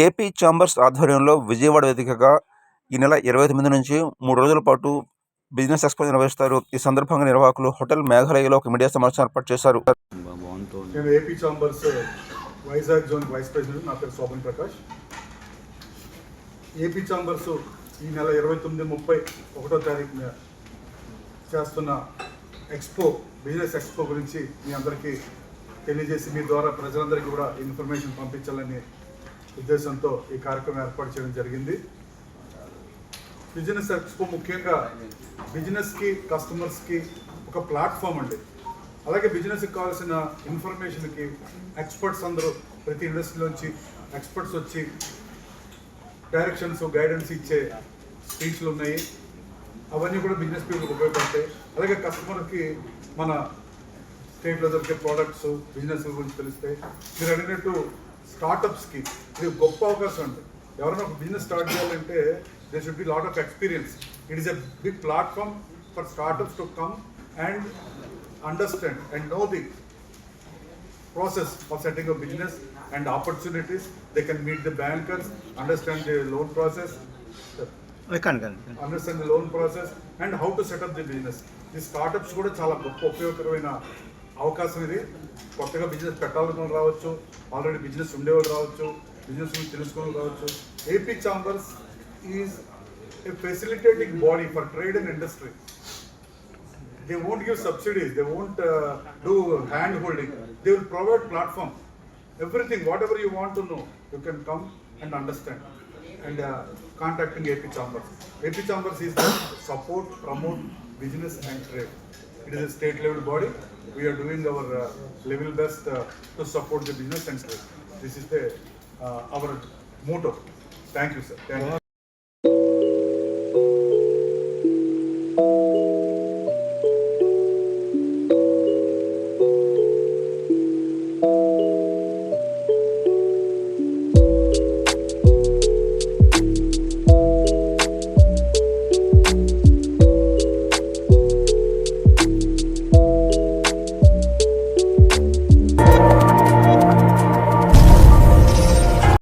AP chambers ఆధ్వర్యంలో విజయవాడ వేదికగా ఈ నెల ఇరవై తొమ్మిది నుంచి మూడు రోజుల పాటు బిజినెస్ ఎక్స్పో నిర్వహిస్తారు. ఈ సందర్భంగా నిర్వాహకులు హోటల్ మేఘాలయలో ఒక మీడియా సమావేశం ఏర్పాటు చేశారు. నేను AP chambers Vizag zone vice president నా పేరు శోభన్ ప్రకాష్. ఏపీ చాంబర్స్ ఈ నెల ఇరవై తొమ్మిది ముప్పై ఒకటో తారీఖున చేస్తున్న ఎక్స్పో బిజినెస్ ఎక్స్పో గురించి మీ అందరికీ తెలియజేసి మీ ద్వారా ప్రజలందరికీ కూడా ఇన్ఫర్మేషన్ పంపించాలని ఉద్దేశంతో ఈ కార్యక్రమం ఏర్పాటు చేయడం జరిగింది. బిజినెస్ ఎక్స్పో ముఖ్యంగా బిజినెస్కి కస్టమర్స్కి ఒక ప్లాట్ఫామ్ అండి. అలాగే బిజినెస్కి కావాల్సిన ఇన్ఫర్మేషన్కి ఎక్స్పర్ట్స్ అందరూ ప్రతి ఇండస్ట్రీలోంచి ఎక్స్పర్ట్స్ వచ్చి డైరెక్షన్స్ గైడెన్స్ ఇచ్చే స్పీచ్లు ఉన్నాయి. అవన్నీ కూడా బిజినెస్ పీపుల్కి ఉపయోగపడతాయి. అలాగే కస్టమర్కి మన స్టేట్లో దొరికే ప్రోడక్ట్స్ బిజినెస్ గురించి తెలుస్తాయి. మీరు అడిగినట్టు స్టార్టప్స్కి ఇది గొప్ప అవకాశం ఉంది ఎవరైనా ఒక బిజినెస్ స్టార్ట్ చేయాలంటే they should be lot of experience it is a big platform for startups to come and understand and know the process for setting a business and opportunities they can meet the bankers understand the loan process understand the loan process and how to set up the business ఈ startups కూడా చాలా గొప్ప ఉపయోగకరమైన అవకాశం ఇది కొత్తగా business పెట్టాలని వాళ్ళు రావచ్చు ఆల్రెడీ బిజినెస్ ఉండేవాళ్ళు రావచ్చు బిజినెస్ గురించి తెలుసుకుని రావచ్చు AP chambers is a facilitating body for trade and industry they won't give subsidies they won't uh, do hand holding they will provide platform everything whatever you want to know you can come and understand and uh, contacting ap chambers ap chambers is to support promote business and trade. It is a state level body. We are doing our uh, level best uh, to support the business and trade. This is the uh, our motto. Thank you sir. Thank you